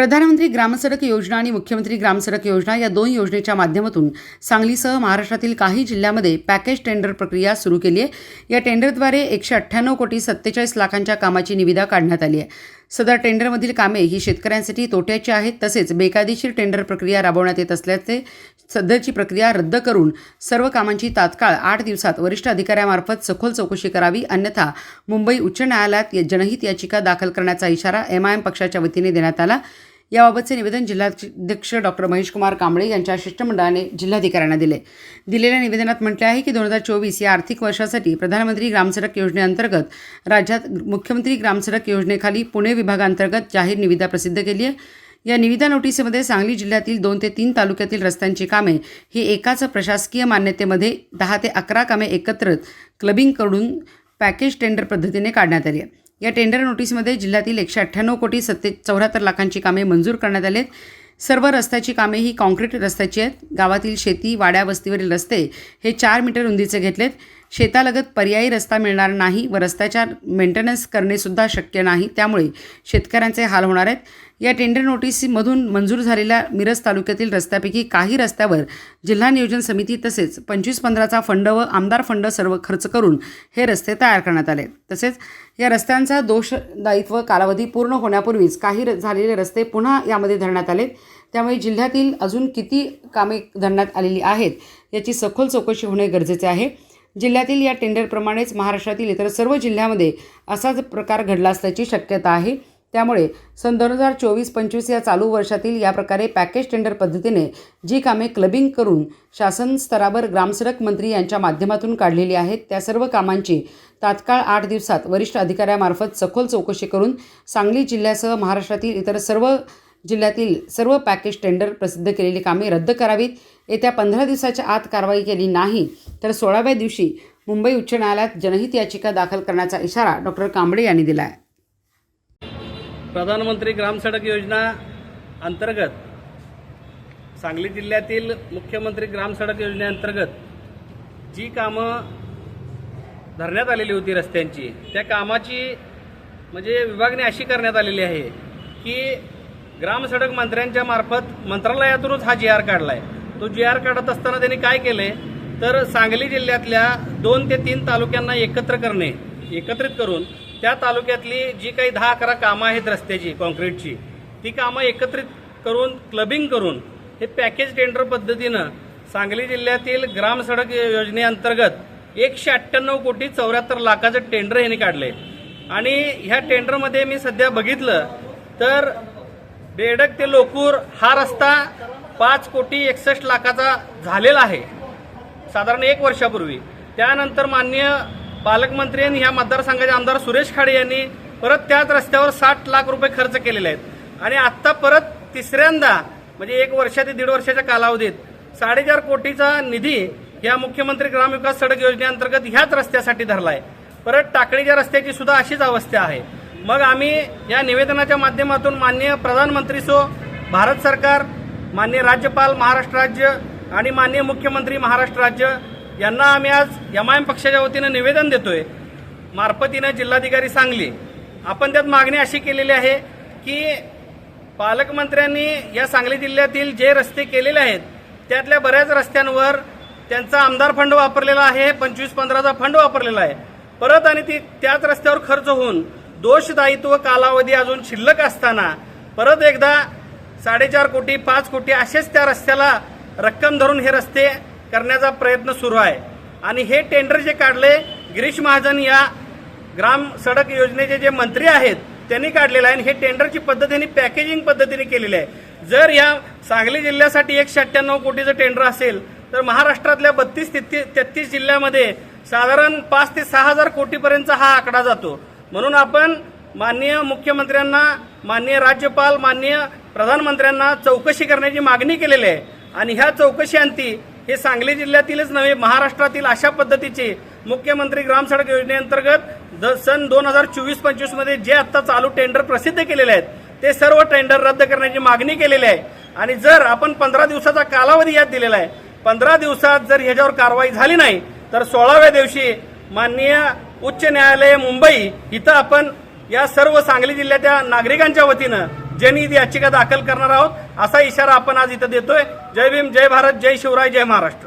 प्रधानमंत्री ग्रामसडक योजना आणि मुख्यमंत्री ग्रामसडक योजना या दोन योजनेच्या माध्यमातून सांगलीसह महाराष्ट्रातील काही जिल्ह्यामध्ये पॅकेज टेंडर प्रक्रिया सुरू केली आहे. या टेंडरद्वारे एकशे अठ्ठ्याण्णव कोटी सत्तेचाळीस लाखांच्या कामाची निविदा काढण्यात आली आहे. सदर टेंडरमधील कामे ही शेतकऱ्यांसाठी तोट्याची आहेत. तसेच बेकायदेशीर टेंडर प्रक्रिया राबवण्यात येत असल्याचे सध्याची प्रक्रिया रद्द करून सर्व कामांची तात्काळ आठ दिवसात वरिष्ठ अधिकाऱ्यामार्फत सखोल चौकशी करावी. अन्यथा मुंबई उच्च न्यायालयात जनहित याचिका दाखल करण्याचा इशारा एमआयएम पक्षाच्या वतीने देण्यात आला. याबाबतचे निवेदन जिल्हाध्यक्ष डॉक्टर महेशकुमार कांबळे यांच्या शिष्टमंडळाने जिल्हाधिकाऱ्यांना दिले. दिलेल्या निवेदनात म्हटले आहे की दोन हजार चोवीस या आर्थिक वर्षासाठी प्रधानमंत्री ग्रामसडक योजनेअंतर्गत राज्यात मुख्यमंत्री ग्रामसडक योजनेखाली पुणे विभागांतर्गत जाहीर निविदा प्रसिद्ध केली आहे. या निविदा नोटीसमध्ये सांगली जिल्ह्यातील दोन ते तीन तालुक्यातील रस्त्यांची कामे ही एकाच प्रशासकीय मान्यतेमध्ये दहा ते अकरा कामे एकत्र क्लबिंगकडून पॅकेज टेंडर पद्धतीने काढण्यात आली आहे. या टेंडर नोटीसमध्ये जिल्ह्यातील एकशे अठ्ठ्याण्णव कोटी सत्ते चौऱ्याहत्तर लाखांची कामे मंजूर करण्यात आली आहेत सर्व रस्त्याची कामे ही कॉन्क्रीट रस्त्याची आहेत. गावातील शेती वाड्या वस्तीवरील रस्ते हे चार मीटर रुंदीचे घेतलेत. शेतालगत पर्यायी रस्ता मिळणार नाही व रस्त्याच्या मेंटेनन्स करणेसुद्धा शक्य नाही. त्यामुळे शेतकऱ्यांचे हाल होणार आहेत. या टेंडर नोटीसमधून मंजूर झालेल्या मिरज तालुक्यातील रस्त्यापैकी काही रस्त्यावर जिल्हा नियोजन समिती तसेच पंचवीस पंधराचा फंड व आमदार फंड सर्व खर्च करून हे रस्ते तयार करण्यात आले. तसेच या रस्त्यांचा दोषदायित्व कालावधी पूर्ण होण्यापूर्वीच काही र- झालेले रस्ते पुन्हा यामध्ये धरण्यात आले. त्यामुळे जिल्ह्यातील अजून किती कामे धरण्यात आलेली आहेत याची सखोल चौकशी होणे गरजेचे आहे. जिल्ह्यातील या टेंडरप्रमाणेच महाराष्ट्रातील इतर सर्व जिल्ह्यामध्ये असाच प्रकार घडला असल्याची शक्यता आहे. त्यामुळे सन दोन हजार चोवीस पंचवीस या चालू वर्षातील या प्रकारे पॅकेज टेंडर पद्धतीने जी कामे क्लबिंग करून शासन स्तरावर ग्रामसडक मंत्री यांच्या माध्यमातून काढलेली आहेत त्या सर्व कामांची तात्काळ आठ दिवसात वरिष्ठ अधिकाऱ्यामार्फत सखोल चौकशी करून सांगली जिल्ह्यासह महाराष्ट्रातील इतर सर्व जिल्ह्यातील सर्व पॅकेज टेंडर प्रसिद्ध केलेली कामे रद्द करावीत. येत्या पंधरा दिवसाच्या आत कारवाई केली नाही तर सोळाव्या दिवशी मुंबई उच्च न्यायालयात जनहित याचिका दाखल करण्याचा इशारा डॉक्टर कांबळे यांनी दिला आहे प्रधानमंत्री ग्रामसडक योजना अंतर्गत सांगली जिल्ह्यातील मुख्यमंत्री ग्रामसडक योजनेअंतर्गत जी कामं धरण्यात आलेली होती रस्त्यांची त्या कामाची म्हणजे विभागणी अशी करण्यात आलेली आहे की ग्रामसडक मंत्र्यांच्या मार्फत मंत्रालयातूनच हा जी आर काढला आहे तो जी आर काढत असताना त्यांनी काय केले तर सांगली जिल्ह्यातल्या दोन ते तीन तालुक्यांना एकत्र करणे एकत्रित करून त्या तालुक्यातली जी काही दहा अकरा कामं आहेत रस्त्याची कॉन्क्रीटची ती कामं एकत्रित करून क्लबिंग करून हे पॅकेज टेंडर पद्धतीनं सांगली जिल्ह्यातील ग्रामसडक योजनेअंतर्गत एकशे अठ्ठ्याण्णव कोटी चौऱ्याहत्तर लाखाचं टेंडर ह्यांनी काढले आणि ह्या टेंडरमध्ये मी सध्या बघितलं तर बेडक ते लोकूर हा रस्ता पाच कोटी एकसष्ट लाखाचा झालेला आहे. साधारण एक वर्षापूर्वी. त्यानंतर माननीय पालकमंत्री आणि ह्या मतदारसंघाचे आमदार सुरेश खाडे यांनी परत त्याच रस्त्यावर साठ लाख रुपये खर्च केलेले आहेत. आणि आत्ता परत तिसऱ्यांदा म्हणजे एक वर्षा ते दीड वर्षाच्या कालावधीत साडेचार कोटीचा निधी या मुख्यमंत्री ग्रामविकास सडक योजनेअंतर्गत ह्याच रस्त्यासाठी धरला आहे परत टाकळीच्या रस्त्याची सुद्धा अशीच अवस्था आहे. मग आम्ही या निवेदनाच्या माध्यमातून माननीय प्रधानमंत्री सो भारत सरकार माननीय राज्यपाल महाराष्ट्र राज्य आणि माननीय मुख्यमंत्री महाराष्ट्र राज्य यांना आम्ही आज एम आय एम पक्षाच्या वतीनं निवेदन देतोय. मार्फतीनं जिल्हाधिकारी सांगली आपण त्यात मागणी अशी केलेली आहे की पालकमंत्र्यांनी या सांगली जिल्ह्यातील जे रस्ते केलेले आहेत त्यातल्या बऱ्याच रस्त्यांवर त्यांचा आमदार फंड वापरलेला आहे पंचवीस पंधराचा फंड वापरलेला आहे. परत आणि ती त्याच रस्त्यावर खर्च होऊन दोषदायित्व कालावधी अजून शिल्लक असताना परत एकदा साडेचार कोटी पाच कोटी असेच त्या रस्त्याला रक्कम धरून हे रस्ते करण्याचा प्रयत्न सुरू आहे. आणि हे टेंडर जे काढले गिरीश महाजन या ग्राम सडक योजनेचे जे मंत्री आहेत त्यांनी काढलेलं आहे आणि हे टेंडरची पद्धतीने पॅकेजिंग पद्धतीने केलेली आहे. जर या सांगली जिल्ह्यासाठी एकशे अठ्ठ्याण्णव कोटीचं टेंडर असेल तर महाराष्ट्रातल्या बत्तीस तेहतीस जिल्ह्यामध्ये साधारण पाच ते सहा हजार कोटीपर्यंतचा हा आकडा जातो. म्हणून आपण माननीय मुख्यमंत्र्यांना माननीय राज्यपाल माननीय प्रधानमंत्र्यांना चौकशी करण्याची मागणी केलेली आहे. आणि ह्या चौकशी अंती हे सांगली जिल्ह्यातीलच नव्हे महाराष्ट्रातील अशा पद्धतीचे मुख्यमंत्री ग्रामसडक योजनेअंतर्गत द- सन दोन हजार चोवीस पंचवीसमध्ये जे आत्ता चालू टेंडर प्रसिद्ध केलेले आहेत ते सर्व टेंडर रद्द करण्याची मागणी केलेली आहे. आणि जर आपण पंधरा दिवसाचा कालावधी यात दिलेला आहे पंधरा दिवसात जर ह्याच्यावर कारवाई झाली नाही तर सोळाव्या दिवशी माननीय उच्च न्यायालय मुंबई इथं आपण या सर्व सांगली जिल्ह्याच्या नागरिकांच्या वतीनं जनहित याचिका दाखल करणार आहोत. असा इशारा आपण आज इथं देतोय. जय भीम जय भारत जय शिवराय जय महाराष्ट्र.